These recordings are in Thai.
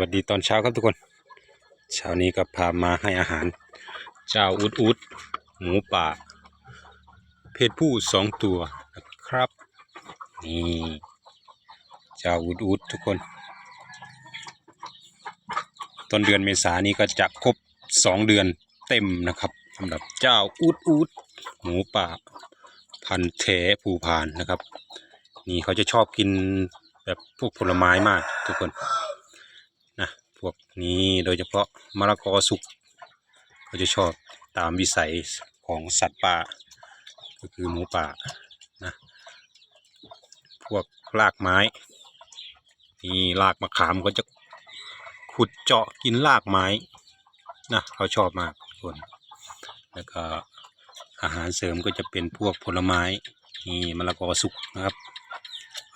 วัสดีตอนเช้าครับทุกคน เช้านี้ก็พามาให้อาหาร เจ้าอุดอุดหมูป่า เพศผู้สองตัวนะครับ นี่เจ้าอุดอุดทุกคน ต้นเดือนเมษายนนี้ก็จะครบสองเดือนเต็มนะครับสำหรับเจ้าอุดอุดหมูป่า พันธุ์แท้ภูพานนะครับ นี่เขาจะชอบกินแบบพวกผลไม้มากทุกคน พวกนี้โดยเฉพาะมะละกอสุกเขาจะชอบตามวิสัยของสัตว์ป่า ก็คือหมูป่านะพวกรากไม้นี่รากมะขามก็จะขุดเจาะกินรากไม้นะเขาชอบมากทุกคนแล้วก็อาหารเสริมก็จะเป็นพวกผลไม้นี่มะละกอสุกนะครับ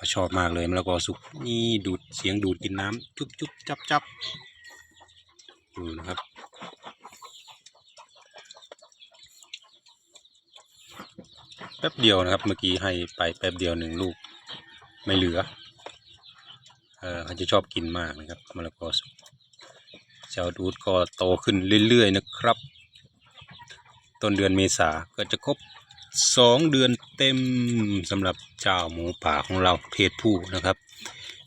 เขาชอบมากเลยมะละกอสุกนี่ดูดเสียงดูดกินน้ำจุ๊บจุ๊บจับจับดูนะครับแป๊บเดียวนะครับ เมื่อกี้ให้ไปแป๊บเดียวหนึ่งลูก ไม่เหลือ เออเขาจะชอบกินมากนะครับมะละกอสุกเจ้าดูดก็โตขึ้นเรื่อยๆนะครับ ต้นเดือนเมษาก็จะครบสองเดือนเต็มสำหรับ เจ้าหมูป่าของเราเพศผู้นะครับ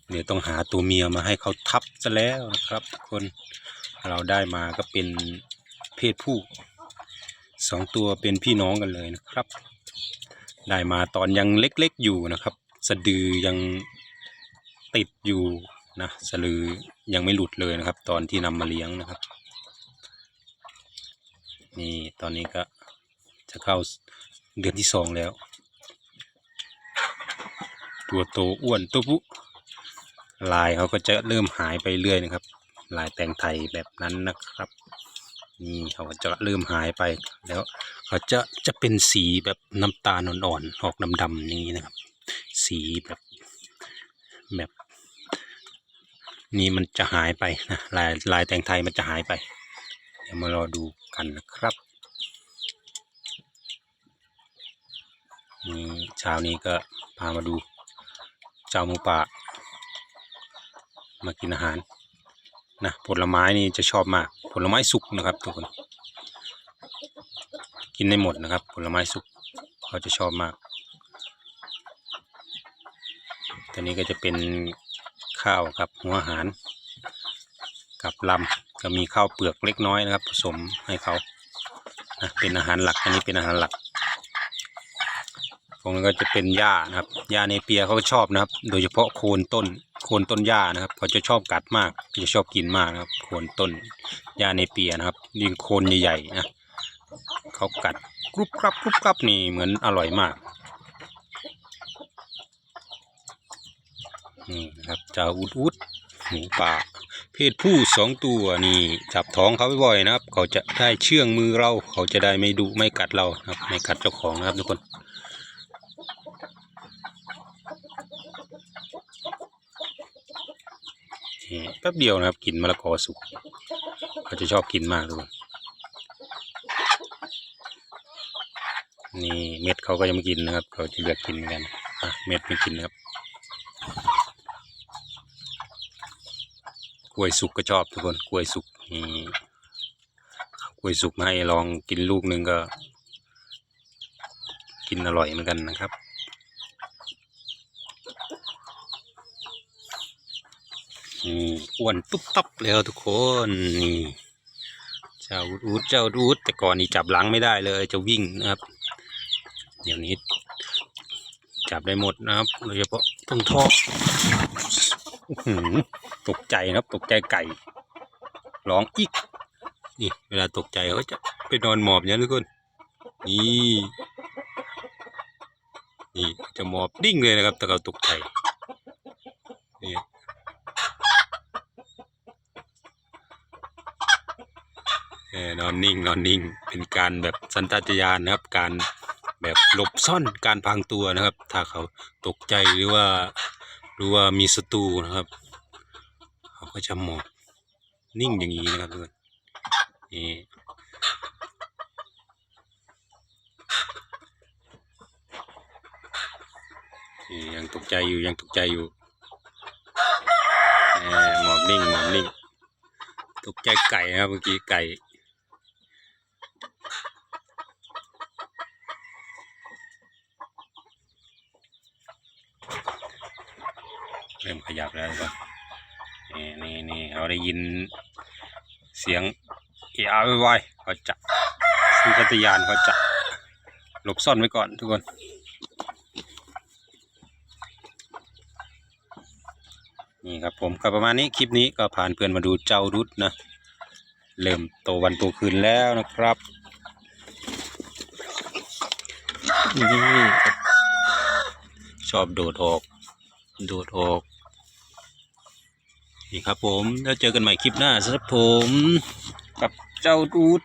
เดี๋ยวต้องหาตัวเมียมาให้เขาทับซะแล้วนะครับ คนเราได้มาก็เป็นเพศผู้สองตัวเป็นพี่น้องกันเลยนะครับ ได้มาตอนยังเล็กๆอยู่นะครับ สะดือยังติดอยู่นะสะลือยังไม่หลุดเลยนะครับ ตอนที่นำมาเลี้ยงนะครับ นี่ตอนนี้ก็จะเข้าเดือนที่สองแล้ว ตัวโตอ้วนตัวผู้ลายเขาก็จะเริ่มหายไปเรื่อยนะครับ ลายแตงไทยแบบนั้นนะครับ นี่เขาก็จะเริ่มหายไปแล้วเขาจะจะเป็นสีแบบน้ำตาลอ่อนๆออกดำๆอย่างนี้นะครับ สีแบบแบบนี่มันจะหายไปนะลายลายแตงไทยมันจะหายไป เดี๋ยวมารอดูกันนะครับนี่เช้านี้ก็พามาดู เจ้าหมูป่า มากินอาหารนะผลไม้นี่จะชอบมากผลไม้สุกนะครับทุกคนกินได้หมดนะครับ ผลไม้สุกเขาจะชอบมากตัวนี้ก็จะเป็นข้าวกับหัวอาหาร กับลำก็มีข้าวเปลือกเล็กน้อยนะครับ ผสมให้เขานะเป็นอาหารหลักอันนี้เป็นอาหารหลัก ตรงนั้นก็จะเป็นหญ้านะครับหญ้าเนเปียเขาก็ชอบนะครับ โดยเฉพาะโคนต้น โคนต้นหญ้านะครับเขาจะชอบกัดมากเขาจะชอบกินมากนะครับ โคนต้นหญ้าเนเปียนะครับยิ่งโคนใหญ่ๆนะเขากัดกรุบกรับกรุบกรับนี่เหมือนอร่อยมากนี่นะครับเจ้าอุดอุดหมูป่า เพศผู้สองตัวนี่จับท้องเขาบ่อยๆนะครับ เขาจะได้เชื่องมือเรา เขาจะได้ไม่ดุไม่กัดเรานะครับไม่กัดเจ้าของนะครับทุกคน นี่แป๊บเดียวนะครับ กินมะละกอสุกเขาจะชอบกินมากทุกคนนี่เม็ดเขาก็ยังไม่กินนะครับ เขาจะเลือกกินเหมือนกันอะเม็ดไม่กินนะครับกล้วยสุกก็ชอบทุกคนกล้วยสุกนี่กล้วยสุกมาให้ลองกินลูกหนึ่งก็ กินอร่อยเหมือนกันนะครับ นี่อ้วนตุ๊บตับเลยครับทุกคนนี่เจ้าอูดเจ้าอูดแต่ก่อนนี่จับหลังไม่ได้เลยจะวิ่งนะครับ เดี๋ยวนี้จับได้หมดนะครับโดยเฉพาะตรงท้องท้อหือตกใจนะครับ ตกใจไก่ร้องอีกนี่ เวลาตกใจเขาจะไปนอนหมอบเนี่ยทุกคนนี่นี่จะหมอบดิ้งเลยนะครับแต่เขาตกใจนี่เออ นอนนิ่งนอนนิ่งเป็นการแบบสันตจญาณนะครับ การแบบหลบซ่อนการพรางตัวนะครับ ถ้าเขาตกใจหรือว่าหรือว่ามีศัตรูนะครับ เขาก็จะหมอบนิ่งอย่างนี้นะครับทุกคนนี่นี่ยังตกใจอยู่ยังตกใจอยู่หมอบนิ่งหมอบนิ่งตกใจไก่นะครับเมื่อกี้ไก่ เริ่มขยับแล้วทุกคนนี่นี่นี่เราได้ยินเสียงเอะอะไวเขาจะสัญชาตญาณเขาจะหลบซ่อนไว้ก่อนทุกคนนี่ครับผมก็ประมาณนี้คลิปนี้ก็ผ่านเพื่อนมาดูเจ้ารุดนะ เริ่มโตวันโตคืนแล้วนะครับนี่ชอบโดดออก โดดออก นี่ครับผมแล้วเจอกันใหม่คลิปหน้าสำหรับผม กับเจ้าดูด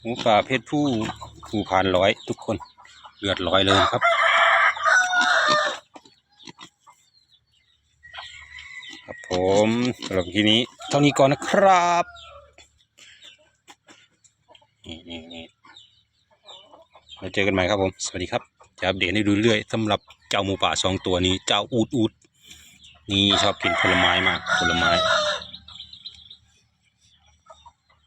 หมูป่าเพศผู้ผู้ผ่านร้อยทุกคนเลือดร้อยเลยครับ ครับผมสำหรับทีนี้เท่านี้ก่อนนะครับนี่นี่นี่แล้วเจอกันใหม่ครับผม สวัสดีครับ จะอัปเดตให้ดูเรื่อยสำหรับเจ้าหมูป่าสองตัวนี้ เจ้าอูดอูด นี่ชอบกินผลไม้มากผลไม้